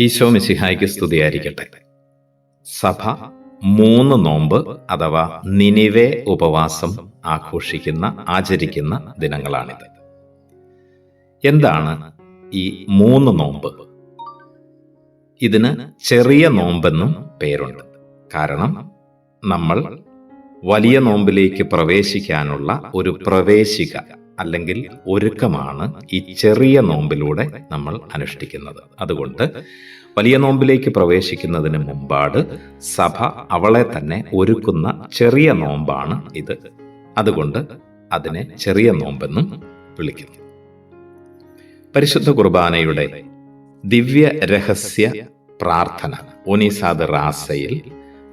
ഈശോ മിസിഹായ്ക്ക് സ്തുതിയായിരിക്കട്ടെ. സഭ മൂന്ന് നോമ്പ് അഥവാ നിനിവേ ഉപവാസം ആഘോഷിക്കുന്ന ആചരിക്കുന്ന ദിനങ്ങളാണിത്. എന്താണ് ഈ മൂന്ന് നോമ്പ്? ഇതിന് ചെറിയ നോമ്പെന്നും പേരുണ്ട്. കാരണം നമ്മൾ വലിയ നോമ്പിലേക്ക് പ്രവേശിക്കാനുള്ള ഒരു പ്രവേശിക അല്ലെങ്കിൽ ഒരുക്കമാണ് ഈ ചെറിയ നോമ്പിലൂടെ നമ്മൾ അനുഷ്ഠിക്കുന്നത്. അതുകൊണ്ട് വലിയ നോമ്പിലേക്ക് പ്രവേശിക്കുന്നതിന് മുമ്പാട് സഭ അവളെ തന്നെ ഒരുക്കുന്ന ചെറിയ നോമ്പാണ് ഇത്. അതുകൊണ്ട് അതിനെ ചെറിയ നോമ്പെന്നും വിളിക്കുന്നു. പരിശുദ്ധ കുർബാനയുടെ ദിവ്യ രഹസ്യ പ്രാർത്ഥന ഒനീസാദ് റാസയിൽ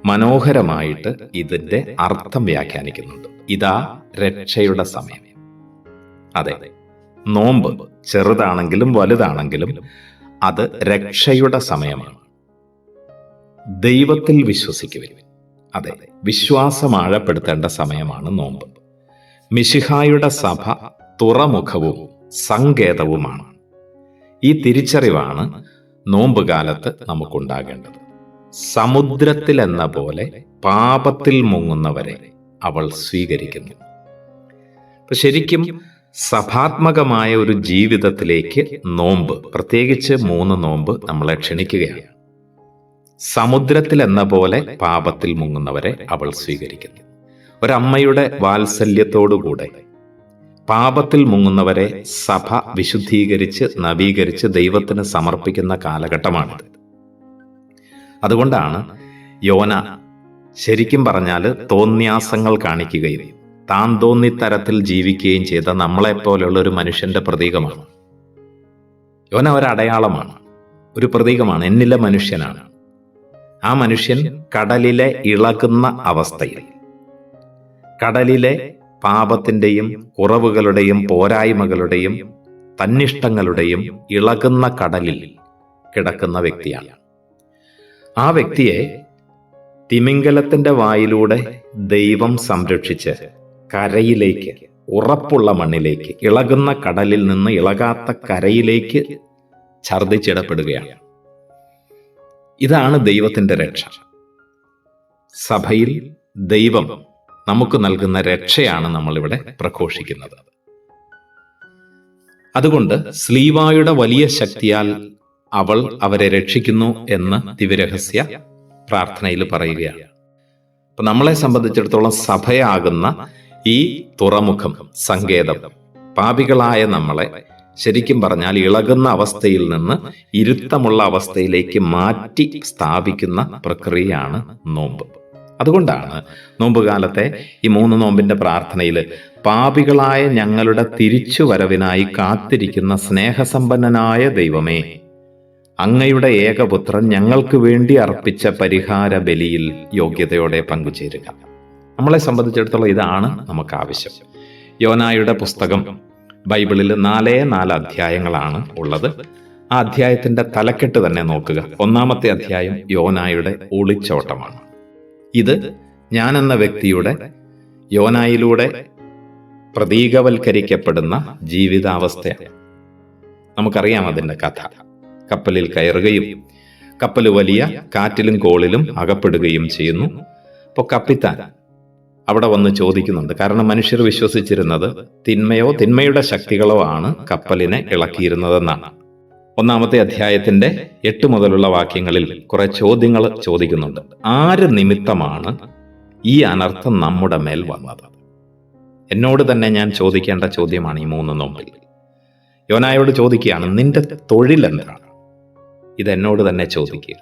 മനോഹരമായിട്ട് ഇതിന്റെ അർത്ഥം വ്യാഖ്യാനിക്കുന്നുണ്ട്. ഇതാ രക്ഷയുടെ സമയം. അതെ. നോമ്പ് ചെറുതാണെങ്കിലും വലുതാണെങ്കിലും അത് രക്ഷയുടെ സമയമാണ്. ദൈവത്തിൽ വിശ്വസിക്കുക അതെ വിശ്വാസം ആഴപ്പെടുത്തേണ്ട സമയമാണ് നോമ്പ്. മിശിഹായുടെ സഭ തുറമുഖവും സങ്കേതവുമാണ്. ഈ തിരിച്ചറിവാണ് നോമ്പ് നമുക്കുണ്ടാകേണ്ടത്. സമുദ്രത്തിൽ എന്ന പോലെ പാപത്തിൽ മുങ്ങുന്നവരെ അവൾ സ്വീകരിക്കുന്നു. ശരിക്കും സഭാത്മകമായ ഒരു ജീവിതത്തിലേക്ക് നോമ്പ് പ്രത്യേകിച്ച് മൂന്ന് നോമ്പ് നമ്മളെ ക്ഷണിക്കുകയാണ്. സമുദ്രത്തിൽ എന്ന പോലെ പാപത്തിൽ മുങ്ങുന്നവരെ അവൾ സ്വീകരിക്കുന്നു. ഒരമ്മയുടെ വാത്സല്യത്തോടുകൂടെ പാപത്തിൽ മുങ്ങുന്നവരെ സഭ വിശുദ്ധീകരിച്ച് നവീകരിച്ച് ദൈവത്തിന് സമർപ്പിക്കുന്ന കാലഘട്ടമാണിത്. അതുകൊണ്ടാണ് യോന ശരിക്കും പറഞ്ഞാൽ തോന്യാസങ്ങൾ കാണിക്കുകയും താൻ തോന്നി തരത്തിൽ ജീവിക്കുകയും ചെയ്ത നമ്മളെപ്പോലെയുള്ള ഒരു മനുഷ്യന്റെ പ്രതീകമാണ്. ഒരു അടയാളമാണ്. ഒരു പ്രതീകമാണ്. എന്നിലെ മനുഷ്യനാണ്. ആ മനുഷ്യൻ കടലിലെ ഇളകുന്ന അവസ്ഥയിൽ. കടലിലെ പാപത്തിന്റെയും കുറവുകളുടെയും പോരായ്മകളുടെയും തന്നിഷ്ടങ്ങളുടെയും ഇളകുന്ന കടലിൽ കിടക്കുന്ന വ്യക്തിയാണ്. ആ വ്യക്തിയെ തിമിംഗലത്തിന്റെ വായിലൂടെ ദൈവം സംരക്ഷിച്ച് കരയിലേക്ക് ഉറപ്പുള്ള മണ്ണിലേക്ക് ഇളകുന്ന കടലിൽ നിന്ന് ഇളകാത്ത കരയിലേക്ക് ഛർദിച്ചിടപ്പെടുകയാണ് ഇതാണ് ദൈവത്തിന്റെ രക്ഷ. സഭയിൽ ദൈവം നമുക്ക് നൽകുന്ന രക്ഷയാണ് നമ്മളിവിടെ പ്രഘോഷിക്കുന്നത്. അതുകൊണ്ട് സ്ലീവായുടെ വലിയ ശക്തിയാൽ അവൾ അവരെ രക്ഷിക്കുന്നു എന്ന് ദിവ്യരഹസ്യ പ്രാർത്ഥനയിൽ പറയുകയാണ്. അപ്പൊ നമ്മളെ സംബന്ധിച്ചിടത്തോളം സഭയാകുന്ന ഈ തുറമുഖം സങ്കേതം. പാപികളായ നമ്മളെ ശരിക്കും പറഞ്ഞാൽ ഇളകുന്ന അവസ്ഥയിൽ നിന്ന് ഇരുത്തമുള്ള അവസ്ഥയിലേക്ക് മാറ്റി സ്ഥാപിക്കുന്ന പ്രക്രിയയാണ് നോമ്പ്. അതുകൊണ്ടാണ് നോമ്പുകാലത്തെ ഈ മൂന്ന് നോമ്പിന്റെ പ്രാർത്ഥനയിൽ പാപികളായ ഞങ്ങളുടെ തിരിച്ചുവരവിനായി കാത്തിരിക്കുന്ന സ്നേഹസമ്പന്നനായ ദൈവമേ അങ്ങയുടെ ഏകപുത്രൻ ഞങ്ങൾക്ക് വേണ്ടി അർപ്പിച്ച പരിഹാര ബലിയിൽ യോഗ്യതയോടെ പങ്കുചേരുക. നമ്മളെ സംബന്ധിച്ചിടത്തോളം ഇതാണ് നമുക്ക് ആവശ്യം യോനായുടെ പുസ്തകം ബൈബിളിൽ നാലേ നാല് അധ്യായങ്ങളാണ് ഉള്ളത്. ആ അധ്യായത്തിന്റെ തലക്കെട്ട് തന്നെ നോക്കുക. ഒന്നാമത്തെ അധ്യായം യോനായുടെ ഒളിച്ചോട്ടമാണ്. ഇത് ഞാൻ എന്ന വ്യക്തിയുടെ യോനായിലൂടെ പ്രതീകവൽക്കരിക്കപ്പെടുന്ന ജീവിതാവസ്ഥയാണ്. നമുക്കറിയാം അതിന്റെ കഥ. കപ്പലിൽ കയറുകയും കപ്പൽ വലിയ കാറ്റിലും കോളിലും അകപ്പെടുകയും ചെയ്യുന്നു. അപ്പോൾ കപ്പിത്താൻ അവിടെ വന്ന് ചോദിക്കുന്നുണ്ട്. കാരണം മനുഷ്യർ വിശ്വസിച്ചിരുന്നത് തിന്മയോ തിന്മയുടെ ശക്തികളോ ആണ് കപ്പലിനെ ഇളക്കിയിരുന്നതെന്നാണ്. ഒന്നാമത്തെ അധ്യായത്തിന്റെ എട്ട് മുതലുള്ള വാക്യങ്ങളിൽ കുറെ ചോദ്യങ്ങൾ ചോദിക്കുന്നുണ്ട്. ആര് നിമിത്തമാണ് ഈ അനർത്ഥം നമ്മുടെ മേൽ വന്നത്? എന്നോട് തന്നെ ഞാൻ ചോദിക്കേണ്ട ചോദ്യമാണ് ഈ മൂന്ന് നോമ്പിൽ. യോനായോട് ചോദിക്കുകയാണ് നിന്റെ തൊഴിൽ എന്താണ്? ഇത് എന്നോട് തന്നെ ചോദിക്കുക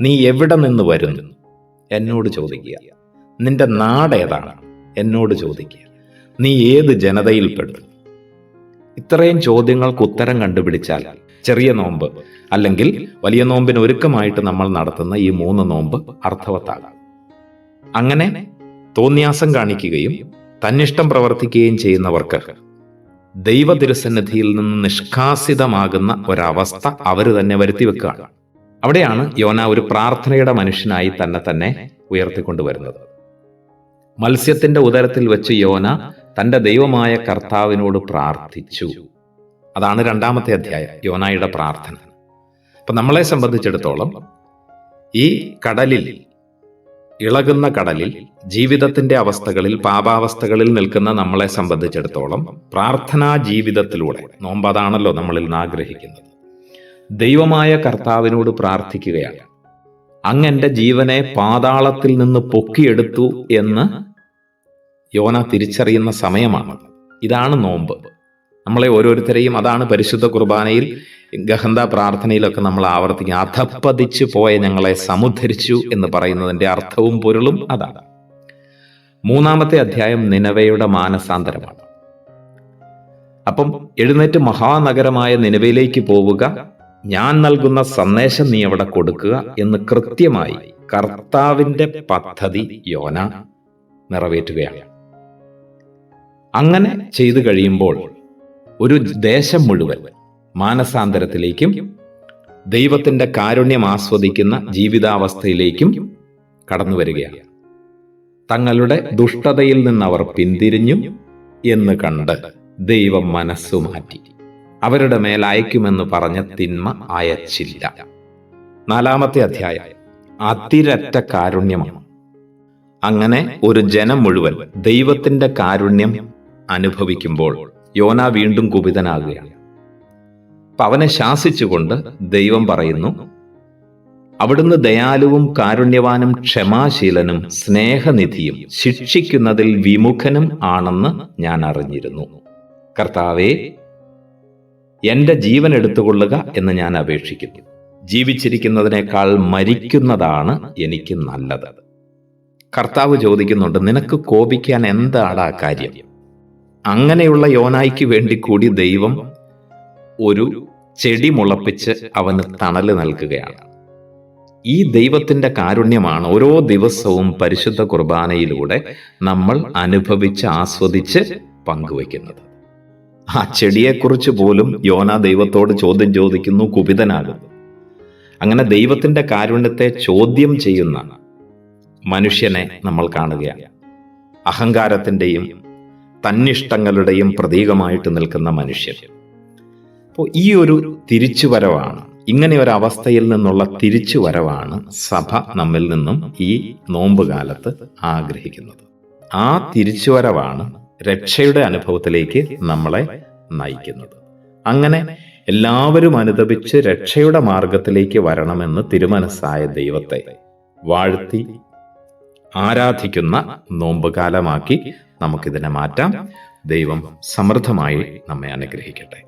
നീ എവിടെ നിന്ന് വരുന്നു? എന്നോട് ചോദിക്കുക നിന്റെ നാടേതാണ് എന്നോട് ചോദിക്കുക നീ ഏത് ജനതയിൽപ്പെടും ഇത്രയും ചോദ്യങ്ങൾക്ക് ഉത്തരം കണ്ടുപിടിച്ചാൽ ചെറിയ നോമ്പ് അല്ലെങ്കിൽ വലിയ നോമ്പിന് ഒരുക്കമായിട്ട് നമ്മൾ നടത്തുന്ന ഈ മൂന്ന് നോമ്പ് അർത്ഥവത്താകാം. അങ്ങനെ തോന്നിയാസം കാണിക്കുകയും തന്നിഷ്ടം പ്രവർത്തിക്കുകയും ചെയ്യുന്നവർക്ക് ദൈവ തിരുസന്നിധിയിൽ നിന്ന് നിഷ്കാസിതമാകുന്ന ഒരവസ്ഥ അവർ തന്നെ വരുത്തി വെക്കുകയാണ്. അവിടെയാണ് യോന ഒരു പ്രാർത്ഥനയുടെ മനുഷ്യനായി തന്നെ തന്നെ ഉയർത്തിക്കൊണ്ടുവരുന്നത്. മത്സ്യത്തിന്റെ ഉദരത്തിൽ വെച്ച് യോന തന്റെ ദൈവമായ കർത്താവിനോട് പ്രാർത്ഥിച്ചു. അതാണ് രണ്ടാമത്തെ അധ്യായം യോനായുടെ പ്രാർത്ഥന. അപ്പൊ നമ്മളെ സംബന്ധിച്ചിടത്തോളം ഈ കടലിൽ ഇളകുന്ന കടലിൽ ജീവിതത്തിന്റെ അവസ്ഥകളിൽ പാപാവസ്ഥകളിൽ നിൽക്കുന്ന നമ്മളെ സംബന്ധിച്ചിടത്തോളം പ്രാർത്ഥനാ ജീവിതത്തിലൂടെ നോമ്പ് അതാണല്ലോ നമ്മളിൽ നിന്ന് ആഗ്രഹിക്കുന്നത് ദൈവമായ കർത്താവിനോട് പ്രാർത്ഥിക്കുകയാണ്. അങ്ങ് ജീവനെ പാതാളത്തിൽ നിന്ന് പൊക്കിയെടുത്തു എന്ന് യോന തിരിച്ചറിയുന്ന സമയമാണ്. ഇതാണ് നോമ്പ്. നമ്മളെ ഓരോരുത്തരെയും അതാണ് പരിശുദ്ധ കുർബാനയിൽ ഗഹന്ത പ്രാർത്ഥനയിലൊക്കെ നമ്മൾ ആവർത്തിക്കുക അധപ്പതിച്ചു പോയ ഞങ്ങളെ സമുദ്ധരിച്ചു എന്ന് പറയുന്നതിന്റെ അർത്ഥവും പൊരുളും അതാണ്. മൂന്നാമത്തെ അധ്യായം നിനവയുടെ മാനസാന്തരമാണ്. അപ്പം എഴുന്നേറ്റ് മഹാനഗരമായ നിലവയിലേക്ക് പോവുക. ഞാൻ നൽകുന്ന സന്ദേശം നീ അവിടെ കൊടുക്കുക എന്ന് കൃത്യമായി കർത്താവിന്റെ പദ്ധതി യോന നിറവേറ്റുകയാണ്. അങ്ങനെ ചെയ്തു കഴിയുമ്പോൾ ഒരു ദേശം മുഴുവൻ മാനസാന്തരത്തിലേക്കും ദൈവത്തിന്റെ കാരുണ്യം ആസ്വദിക്കുന്ന ജീവിതാവസ്ഥയിലേക്കും കടന്നു വരികയാണ്. തങ്ങളുടെ ദുഷ്ടതയിൽ നിന്ന് അവർ പിന്തിരിഞ്ഞു എന്ന് കണ്ട് ദൈവം മനസ്സു മാറ്റി. അവരുടെ മേൽ അയക്കുമെന്ന് പറഞ്ഞ തിന്മ അയച്ചില്ല. നാലാമത്തെ അധ്യായം. അതിരറ്റ കാരുണ്യമാണ്. അങ്ങനെ ഒരു ജനം മുഴുവൻ ദൈവത്തിന്റെ കാരുണ്യം അനുഭവിക്കുമ്പോൾ യോന വീണ്ടും കുപിതനാകുകയാണ്. അപ്പൊ അവനെ ശാസിച്ചുകൊണ്ട് ദൈവം പറയുന്നു അവിടുന്ന് ദയാലുവും കാരുണ്യവാനും ക്ഷമാശീലനും സ്നേഹനിധിയും ശിക്ഷിക്കുന്നതിൽ വിമുഖനും ആണെന്ന് ഞാൻ അറിഞ്ഞിരുന്നു. കർത്താവേ എന്റെ ജീവൻ എടുത്തുകൊള്ളുക എന്ന് ഞാൻ അപേക്ഷിക്കുന്നു. ജീവിച്ചിരിക്കുന്നതിനേക്കാൾ മരിക്കുന്നതാണ് എനിക്ക് നല്ലത്. കർത്താവ് ചോദിക്കുന്നുണ്ട് നിനക്ക് കോപിക്കാൻ എന്താണ് ആ കാര്യം? അങ്ങനെയുള്ള യോനായിക്ക് വേണ്ടി കൂടി ദൈവം ഒരു ചെടി മുളപ്പിച്ച് അവന് തണൽ നൽകുകയാണ്. ഈ ദൈവത്തിന്റെ കാരുണ്യമാണ് ഓരോ ദിവസവും പരിശുദ്ധ കുർബാനയിലൂടെ നമ്മൾ അനുഭവിച്ച് ആസ്വദിച്ച് പങ്കുവയ്ക്കുന്നത്. ആ ചെടിയെക്കുറിച്ച് പോലും യോന ദൈവത്തോട് ചോദ്യം ചോദിക്കുന്നു കുപിതനാകുന്നു. അങ്ങനെ ദൈവത്തിന്റെ കാരുണ്യത്തെ ചോദ്യം ചെയ്യുന്ന മനുഷ്യനെ നമ്മൾ കാണുകയാണ്. അഹങ്കാരത്തിന്റെയും തന്നിഷ്ടങ്ങളുടെയും പ്രതീകമായിട്ട് നിൽക്കുന്ന മനുഷ്യർ അപ്പോൾ ഈ ഒരു തിരിച്ചുവരവാണ് ഇങ്ങനെ ഒരു അവസ്ഥയിൽ നിന്നുള്ള തിരിച്ചുവരവാണ് സഭ നമ്മിൽ നിന്നും ഈ നോമ്പ് കാലത്ത് ആഗ്രഹിക്കുന്നത്. ആ തിരിച്ചുവരവാണ് രക്ഷയുടെ അനുഭവത്തിലേക്ക് നമ്മളെ നയിക്കുന്നത്. അങ്ങനെ എല്ലാവരും അനുദപിച്ച് രക്ഷയുടെ മാർഗത്തിലേക്ക് വരണമെന്ന് തിരുമനസ്സായ ദൈവത്തെ വാഴ്ത്തി ആരാധിക്കുന്ന നോമ്പുകാലമാക്കി നമുക്കിതിനെ മാറ്റാം. ദൈവം സമൃദ്ധമായി നമ്മെ അനുഗ്രഹിക്കട്ടെ.